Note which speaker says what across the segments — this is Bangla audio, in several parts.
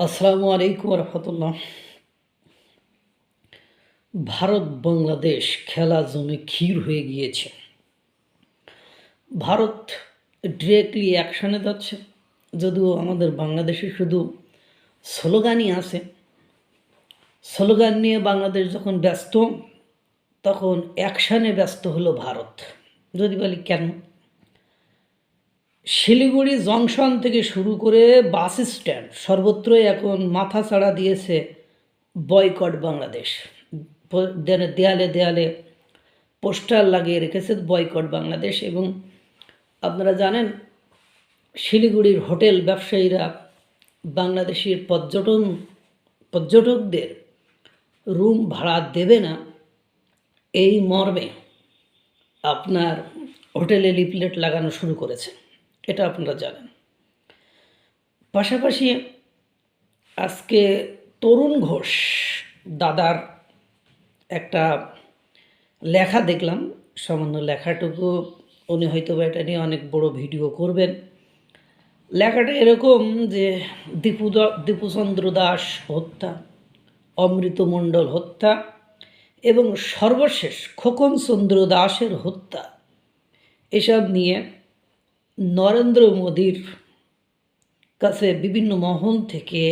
Speaker 1: আসসালামু আলাইকুম রহমতুল্লাহ ভারত বাংলাদেশ খেলা জমে ক্ষীর হয়ে গিয়েছে। ভারত ডিরেক্টলি অ্যাকশানে যাচ্ছে। যদিও আমাদের বাংলাদেশে শুধু স্লোগানই আছে। স্লোগান নিয়ে বাংলাদেশ যখন ব্যস্ত, তখন অ্যাকশানে ব্যস্ত হলো ভারত। যদি বলি কেন? শিলিগুড়ি জংশন থেকে শুরু করে বাস স্ট্যান্ড সর্বত্রই এখন মাথা ছাড়া দিয়েছে বয়কট বাংলাদেশ। দেয়ালে দেয়ালে পোস্টার লাগিয়ে রেখেছে বয়কট বাংলাদেশ এবং আপনারা জানেন, শিলিগুড়ির হোটেল ব্যবসায়ীরা বাংলাদেশের পর্যটন, পর্যটকদের রুম ভাড়া দেবে না এই মর্মে আপনার হোটেলে লিপলেট লাগানো শুরু করেছে। এটা আপনারা জানেন। পাশাপাশি আজকে তরুণ ঘোষ দাদার একটা লেখা দেখলাম। সামান্য লেখাটুকু উনি হয়তো এটা নিয়ে অনেক বড় ভিডিও করবেন। লেখাটা এরকম যে দীপু দীপুচন্দ্র দাস হত্যা, অমৃত মণ্ডল হত্যা এবং সর্বশেষ খোকন চন্দ্র দাসের হত্যা, এসব নিয়ে নরেন্দ্র মোদীর কাছে বিভিন্ন মহল থেকে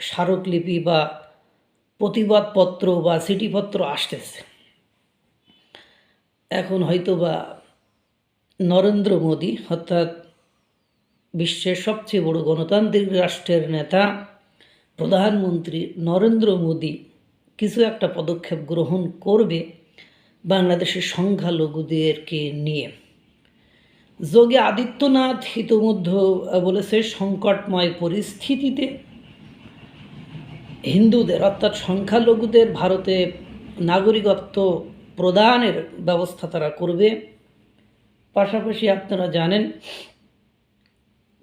Speaker 1: স্মারকলিপি বা প্রতিবাদপত্র বা চিঠিপত্র আসতেছে। এখন হয়তো বা নরেন্দ্র মোদী, অর্থাৎ বিশ্বের সবচেয়ে বড় গণতান্ত্রিক রাষ্ট্রের নেতা, প্রধানমন্ত্রী নরেন্দ্র মোদী কিছু একটা পদক্ষেপ গ্রহণ করবে বাংলাদেশের সংখ্যালঘুদেরকে নিয়ে। যোগী আদিত্যনাথ ইতোমধ্যে বলেছে, সংকটময় পরিস্থিতিতে হিন্দুদের, অর্থাৎ সংখ্যালঘুদের ভারতে নাগরিকত্ব প্রদানের ব্যবস্থা তারা করবে। পাশাপাশি আপনারা জানেন,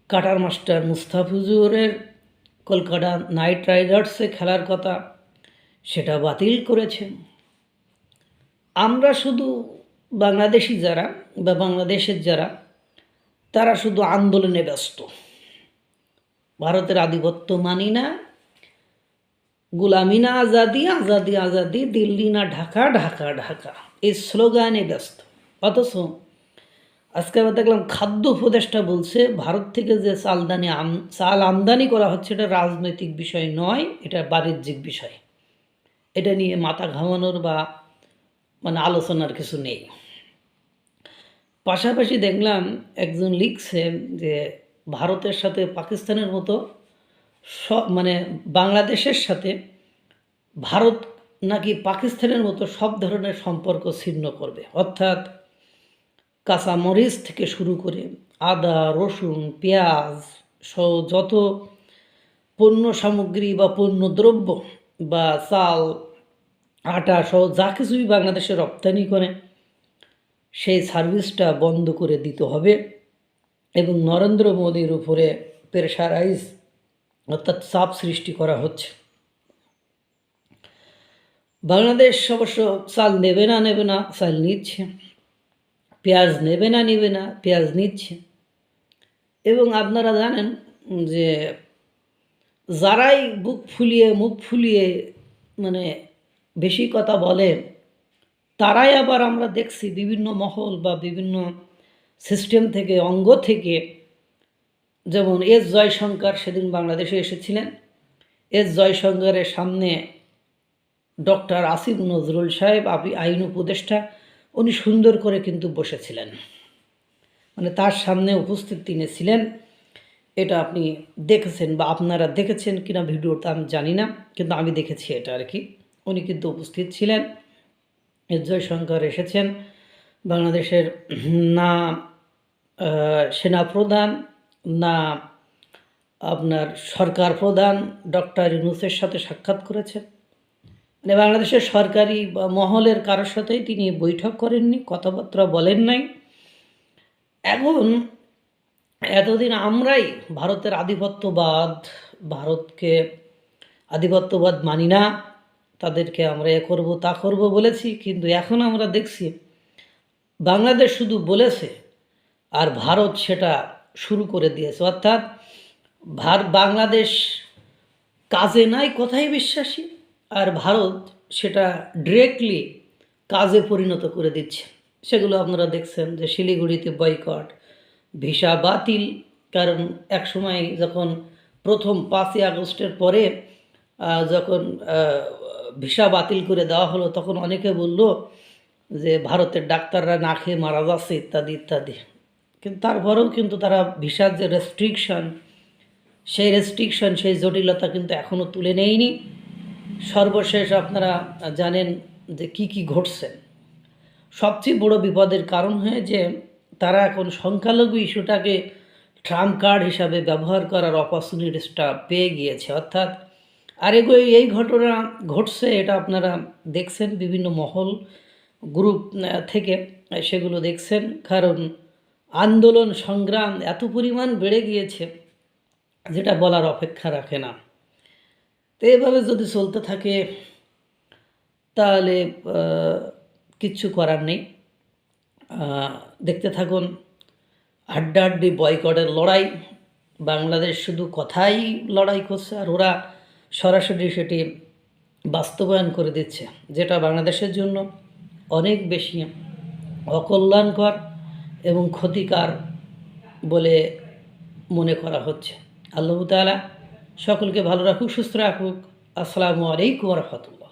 Speaker 1: কাটার মাস্টার মুস্তাফিজুরের কলকাতা নাইট রাইডার্সে খেলার কথা সেটা বাতিল করেছে। আমরা শুধু বাংলাদেশি যারা বা বাংলাদেশের যারা তারা শুধু আন্দোলনে ব্যস্ত। ভারতের আধিপত্য মানি না। গুলামি না, আজাদি আজাদি আজাদি, দিল্লি না, ঢাকা ঢাকা ঢাকা। এই স্লোগানে ব্যস্ত। অথচ আজকে আবার দেখলাম খাদ্য উপদেষ্টা বলছে, ভারত থেকে যে চালদানি চাল আমদানি করা হচ্ছে, এটা রাজনৈতিক বিষয় নয়, এটা বাণিজ্যিক বিষয়। এটা নিয়ে মাথা ঘামানোর বা মানে আলোচনার কিছু নেই। পাশাপাশি দেখলাম একজন লিখছে যে ভারতের সাথে পাকিস্তানের মতো সব মানে বাংলাদেশের সাথে ভারত নাকি পাকিস্তানের মতো সব ধরনের সম্পর্ক ছিন্ন করবে। অর্থাৎ কাঁচামরিচ থেকে শুরু করে আদা, রসুন, পেঁয়াজ সহ যত পণ্য সামগ্রী বা পণ্য দ্রব্য বা চাল, আটা সহ যা কিছুই বাংলাদেশে রপ্তানি করে সেই সার্ভিসটা বন্ধ করে দিতে হবে এবং নরেন্দ্র মোদীর উপরে প্রেশারাইজ অর্থাৎ চাপ সৃষ্টি করা হচ্ছে। বাংলাদেশ অবশ্য চাল নেবে না নেবে না, চাল নিচ্ছে। পেঁয়াজ নেবে না নেবে না, পেঁয়াজ নিচ্ছে। এবং আপনারা জানেন যে যারাই বুক ফুলিয়ে, মুখ ফুলিয়ে মানে বেশি কথা বলে তারাই আবার আমরা দেখছি বিভিন্ন মহল বা বিভিন্ন সিস্টেম থেকে, অঙ্গ থেকে। যেমন এস জয়শঙ্কর সেদিন বাংলাদেশে এসেছিলেন। এস জয়শঙ্করের সামনে ডক্টর আসিফ নজরুল সাহেব আপি আইন উপদেষ্টা, উনি সুন্দর করে কিন্তু বসেছিলেন। মানে তার সামনে উপস্থিত তিনি ছিলেন। এটা আপনি দেখেছেন বা আপনারা দেখেছেন কিনা ভিডিওটা আমি জানি না, কিন্তু আমি দেখেছি এটা আর কি উনি কিন্তু উপস্থিত ছিলেন। জয়শঙ্কর এসেছেন। বাংলাদেশের না সেনাপ্রধান না আপনার সরকার প্রধান ডক্টর ইউনুসের সাথে সাক্ষাৎ করেছেন। মানে বাংলাদেশের সরকারি মহলের কারোর সাথেই তিনি বৈঠক করেননি, কথাবার্তা বলেন নাই। এখন এতদিন আমরাই ভারতের আধিপত্যবাদ, ভারতকে আধিপত্যবাদ মানি না। তাদেরকে আমরা এ করব, তা করব বলেছি, কিন্তু এখন আমরা দেখছি বাংলাদেশ শুধু বলেছে আর ভারত সেটা শুরু করে দিয়েছে। অর্থাৎ ভার, বাংলাদেশ কাজে নাই কথাই বিশ্বাসী, আর ভারত সেটা ডিরেক্টলি কাজে পরিণত করে দিচ্ছে। সেগুলো আপনারা দেখছেন যে শিলিগুড়িতে বয়কট ভিসা বাতিল, কারণ এক সময় যখন প্রথম পাঁচই আগস্টের পরে যখন ভিসা বাতিল করে দেওয়া হলো, তখন অনেকে বলল যে ভারতের ডাক্তাররা না খেয়ে মারা যাচ্ছে, ইত্যাদি ইত্যাদি। কিন্তু তারপরেও কিন্তু তারা ভিসার যে রেস্ট্রিকশন সেই রেস্ট্রিকশন সেই জটিলতা কিন্তু এখনও তুলে নেয়নি। সর্বশেষ আপনারা জানেন যে কি কি ঘটছে। সবচেয়ে বড় বিপদের কারণ হয়ে যে তারা এখন সংখ্যালঘু ইস্যুটাকে ট্রাম্প কার্ড হিসাবে ব্যবহার করার অপরচুনিটিসটা পেয়ে গিয়েছে। অর্থাৎ আরেগো এই ঘটনা ঘটছে, এটা আপনারা দেখছেন বিভিন্ন মহল গ্রুপ থেকে সেগুলো দেখছেন। কারণ আন্দোলন, সংগ্রাম এত পরিমাণ বেড়ে গিয়েছে, যেটা বলার অপেক্ষা রাখে না। তো এভাবে যদি চলতে থাকে, তাহলে কিচ্ছু করার নেই। দেখতে থাকুন হাড্ডাহাড্ডি বয়কটের লড়াই। বাংলাদেশ শুধু কথাই লড়াই করছে, আর ওরা সরাসরি সেটি বাস্তবায়ন করে দিচ্ছে, যেটা বাংলাদেশের জন্য অনেক বেশি অকল্যাণকর এবং ক্ষতিকার বলে মনে করা হচ্ছে। আল্লাহ তালা সকলকে ভালো রাখুক, সুস্থ রাখুক। আসসালামু আলাইকুম রহমতুল্লাহ।